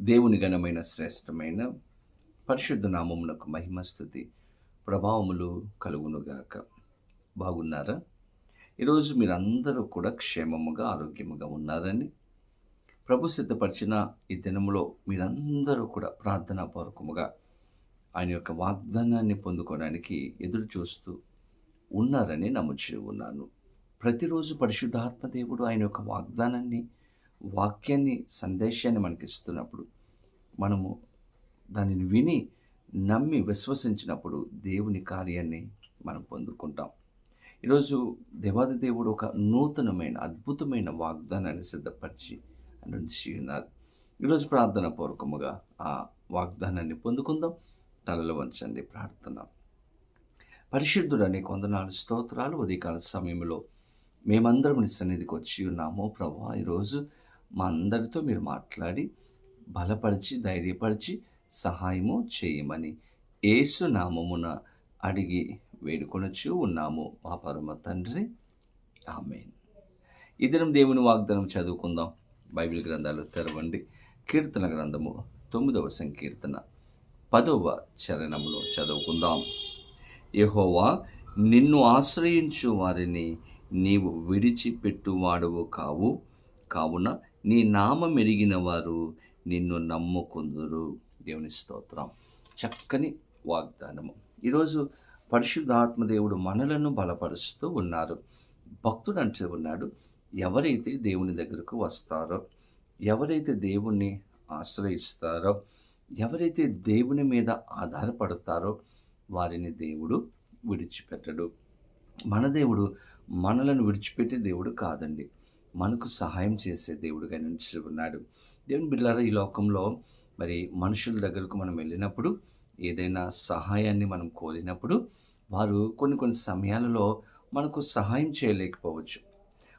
దేవుని ఘనమైన శ్రేష్టమైన పరిశుద్ధ నామమునకు మహిమస్థుతి ప్రభావములు కలుగునుగాక. బాగున్నారా? ఈరోజు మీరందరూ కూడా క్షేమముగా ఆరోగ్యముగా ఉన్నారని ప్రభు సిద్ధపరిచిన ఈ దినములో మీరందరూ కూడా ప్రార్థనాపూర్వకముగా ఆయన యొక్క వాగ్దానాన్ని పొందుకోవడానికి ఎదురు చూస్తూ ఉన్నారని నమ్ముచూ ఉన్నాను. ప్రతిరోజు పరిశుద్ధాత్మ దేవుడు ఆయన యొక్క వాగ్దానాన్ని వాక్యాన్ని సందేశాన్ని మనకి ఇస్తున్నప్పుడు మనము దానిని విని నమ్మి విశ్వసించినప్పుడు దేవుని కార్యాన్ని మనం పొందుకుంటాం. ఈరోజు దేవాది దేవుడు ఒక నూతనమైన అద్భుతమైన వాగ్దానాన్ని సిద్ధపరిచి అనుంచి ఉన్నారు. ఈరోజు ప్రార్థన పూర్వకముగా ఆ వాగ్దానాన్ని పొందుకుందాం. తలలో వంచండి ప్రార్థన. పరిశుద్ధుడని కొందనాలు స్తోత్రాలు ఉదయకాల సమయంలో మేమందరం నీ సన్నిధికి వచ్చి ఉన్నాము. ప్రభా ఈరోజు మా అందరితో మీరు మాట్లాడి బలపరిచి ధైర్యపరిచి సహాయము చేయమని ఏసు నామమున అడిగి వేడుకొనొచ్చు ఉన్నాము మా పరమ తండ్రి. ఆమెన్. ఇద్దరం దేవుని వాగ్దానం చదువుకుందాం. బైబిల్ గ్రంథాలు తెరవండి. కీర్తన గ్రంథము తొమ్మిదవ సంకీర్తన పదవ చరణములో చదువుకుందాం. యహోవా నిన్ను ఆశ్రయించు వారిని నీవు విడిచిపెట్టువాడవు కావు. కావున నీ నామం ఎరిగిన వారు నిన్ను నమ్ముకుందురు. దేవుని స్తోత్రం. చక్కని వాగ్దానము. ఈరోజు పరిశుద్ధాత్మదేవుడు మనలను బలపరుస్తూ ఉన్నారు. భక్తుడు అంటే ఉన్నాడు ఎవరైతే దేవుని దగ్గరకు వస్తారో ఎవరైతే దేవుణ్ణి ఆశ్రయిస్తారో ఎవరైతే దేవుని మీద ఆధారపడతారో వారిని దేవుడు విడిచిపెట్టడు. మన దేవుడు మనలను విడిచిపెట్టే దేవుడు కాదండి. మనకు సహాయం చేసే దేవుడుగా నుంచి ఉన్నాడు దేవుని బిడ్డారా ఈ లోకంలో మరి మనుషుల దగ్గరకు మనం వెళ్ళినప్పుడు ఏదైనా సహాయాన్ని మనం కోరినప్పుడు వారు కొన్ని కొన్ని సమయాలలో మనకు సహాయం చేయలేకపోవచ్చు.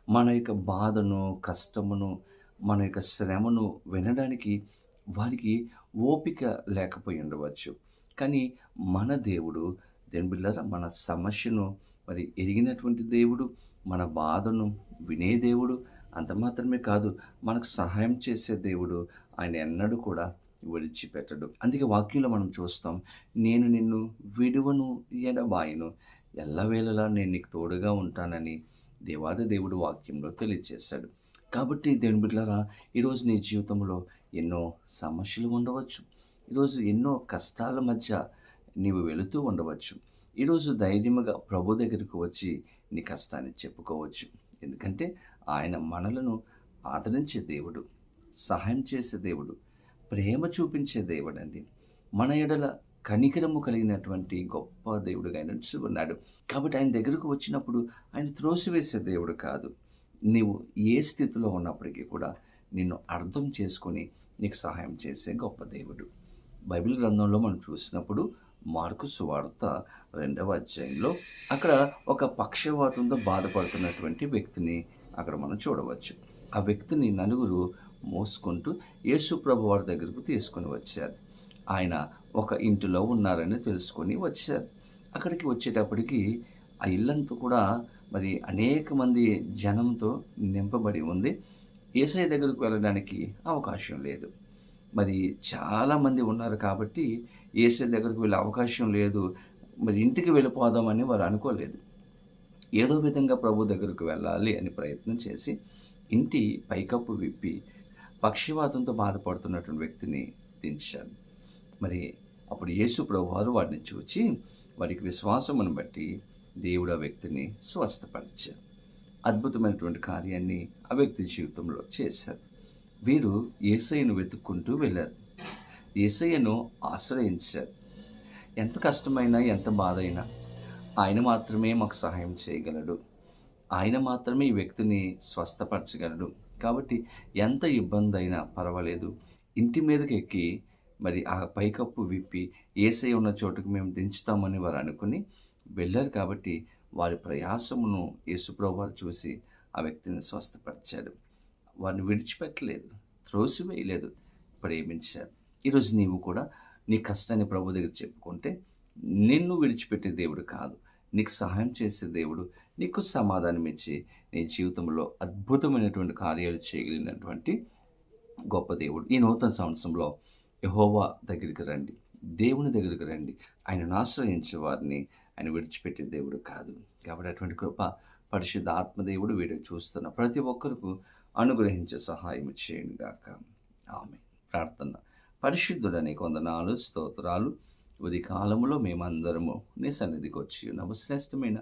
మన యొక్క బాధను కష్టమును మన యొక్క శ్రమను వినడానికి వారికి ఓపిక లేకపోయి ఉండవచ్చు. కానీ మన దేవుడు దేని బిళ్ళారా మన సమస్యను మరి ఎరిగినటువంటి దేవుడు మన బాధను వినే దేవుడు అంత మాత్రమే కాదు మనకు సహాయం చేసే దేవుడు ఆయన ఎన్నడూ కూడా విడిచిపెట్టడు. అందుకే వాక్యంలో మనం చూస్తాం నేను నిన్ను విడువను ఎడబాయను. ఎల్లవేళలా నేను నీకు తోడుగా ఉంటానని దేవాద దేవుడు వాక్యంలో తెలియజేశాడు కాబట్టి దేవుని బిడ్డలారా ఈరోజు నీ జీవితంలో ఎన్నో సమస్యలు ఉండవచ్చు. ఈరోజు ఎన్నో కష్టాల మధ్య నీవు వెళుతూ ఉండవచ్చు. ఈరోజు ధైర్యముగా ప్రభు దగ్గరకు వచ్చి నీ కష్టాన్ని చెప్పుకోవచ్చు. ఎందుకంటే ఆయన మనలను ఆదరించే దేవుడు సహాయం చేసే దేవుడు ప్రేమ చూపించే దేవుడు అండి మన ఎడల కనికరము కలిగినటువంటి గొప్ప దేవుడుగా ఆయన ఉన్నాడు. కాబట్టి ఆయన దగ్గరకు వచ్చినప్పుడు ఆయన త్రోసివేసే దేవుడు కాదు. నీవు ఏ స్థితిలో ఉన్నప్పటికీ కూడా నిన్ను అర్థం చేసుకొని నీకు సహాయం చేసే గొప్ప దేవుడు. బైబిల్ గ్రంథంలో మనం చూసినప్పుడు మార్కు సువార్త రెండవ అధ్యాయంలో అక్కడ ఒక పక్షవాతంతో బాధపడుతున్నటువంటి వ్యక్తిని అక్కడ మనం చూడవచ్చు. ఆ వ్యక్తిని నలుగురు మోసుకుంటూ యేసు ప్రభు వారి దగ్గరకు తీసుకొని వచ్చారు. ఆయన ఒక ఇంటిలో ఉన్నారని తెలుసుకొని వచ్చారు. అక్కడికి వచ్చేటప్పటికి ఆ ఇల్లంతా కూడా మరి అనేక మంది జనంతో నింపబడి ఉంది. ఏసఐ దగ్గరకు వెళ్ళడానికి అవకాశం లేదు. మరి చాలామంది ఉన్నారు కాబట్టి ఏసే దగ్గరికి వెళ్ళే అవకాశం లేదు. మరి ఇంటికి వెళ్ళిపోదామని వారు అనుకోలేదు. ఏదో విధంగా ప్రభు దగ్గరకు వెళ్ళాలి అని ప్రయత్నం చేసి ఇంటి పైకప్పు విప్పి పక్షివాతంతో బాధపడుతున్నటువంటి వ్యక్తిని దించారు. మరి అప్పుడు యేసు ప్రభు వారు వారిని చూచి వారికి విశ్వాసమును బట్టి దేవుడు ఆ వ్యక్తిని స్వస్థపరిచారు. అద్భుతమైనటువంటి కార్యాన్ని ఆ వ్యక్తి జీవితంలో చేశారు. వీరు ఏసైను వెతుక్కుంటూ వెళ్ళారు. ఏసయ్యను ఆశ్రయించారు. ఎంత కష్టమైనా ఎంత బాధ అయినా ఆయన మాత్రమే మాకు సహాయం చేయగలడు. ఆయన మాత్రమే ఈ వ్యక్తిని స్వస్థపరచగలడు. కాబట్టి ఎంత ఇబ్బంది అయినా పర్వాలేదు. ఇంటి మీదకి ఎక్కి మరి ఆ పైకప్పు విప్పి ఏసై ఉన్న చోటుకు మేము దించుతామని వారు అనుకుని వెళ్ళారు కాబట్టి వారి ప్రయాసమును యేసుప్రభు వారు చూసి ఆ వ్యక్తిని స్వస్థపరిచాడు వారిని విడిచిపెట్టలేదు త్రోసివేయలేదు ప్రేమించారు. ఈరోజు నీవు కూడా నీ కష్టాన్ని ప్రభు దగ్గర చెప్పుకుంటే నిన్ను విడిచిపెట్టే దేవుడు కాదు. నీకు సహాయం చేసే దేవుడు నీకు సమాధానం ఇచ్చి నీ జీవితంలో అద్భుతమైనటువంటి కార్యాలు చేయగలిగినటువంటి గొప్ప దేవుడు. ఈ నూతన సంవత్సరంలో యహోవా దగ్గరికి రండి. దేవుని దగ్గరికి రండి. ఆయనను ఆశ్రయించే వారిని ఆయన విడిచిపెట్టే దేవుడు కాదు. కాబట్టి అటువంటి కృప పరిశుద్ధ ఆత్మదేవుడు వీడియో చూస్తున్న ప్రతి ఒక్కరికి అనుగ్రహించే సహాయం చేయండి గాక. ఆమె ప్రార్థన. పరిశుద్ధుడని కొందనాలు స్తోత్రాలు ఉది కాలంలో మేమందరము నీ సన్నిధికి వచ్చి ఉన్నాము. శ్రేష్టమైన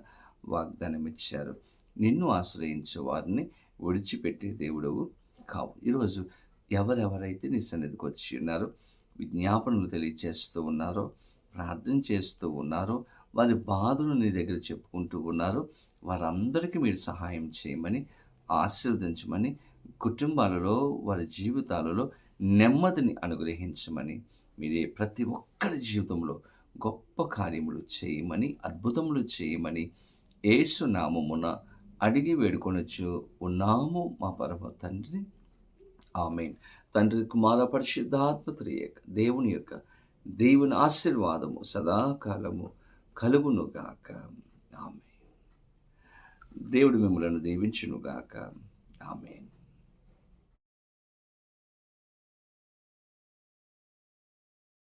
వాగ్దానం ఇచ్చారు. నిన్ను ఆశ్రయించే వారిని విడిచిపెట్టే దేవుడవు కావు. ఈరోజు ఎవరెవరైతే నీ సన్నిధికి వచ్చి ఉన్నారో విజ్ఞాపనలు తెలియచేస్తూ ఉన్నారో ప్రార్థన చేస్తూ ఉన్నారో వారి బాధలు నీ దగ్గర చెప్పుకుంటూ ఉన్నారో వారందరికీ మీరు సహాయం చేయమని ఆశీర్వదించమని కుటుంబాలలో వారి జీవితాలలో నెమ్మదిని అనుగ్రహించమని మీరే ప్రతి ఒక్కరి జీవితంలో గొప్ప కార్యములు చేయమని అద్భుతములు చేయమని ఏసు నామమున అడిగి వేడుకొనొచ్చు ఉన్నాము మా పరమ తండ్రి. ఆమె తండ్రి కుమార పరిశుద్ధాత్మ దేవుని యొక్క దేవుని ఆశీర్వాదము సదాకాలము కలుగునుగాక. ఆమె దేవుడు మిమ్మలను దీవించునుగాక. ఆమె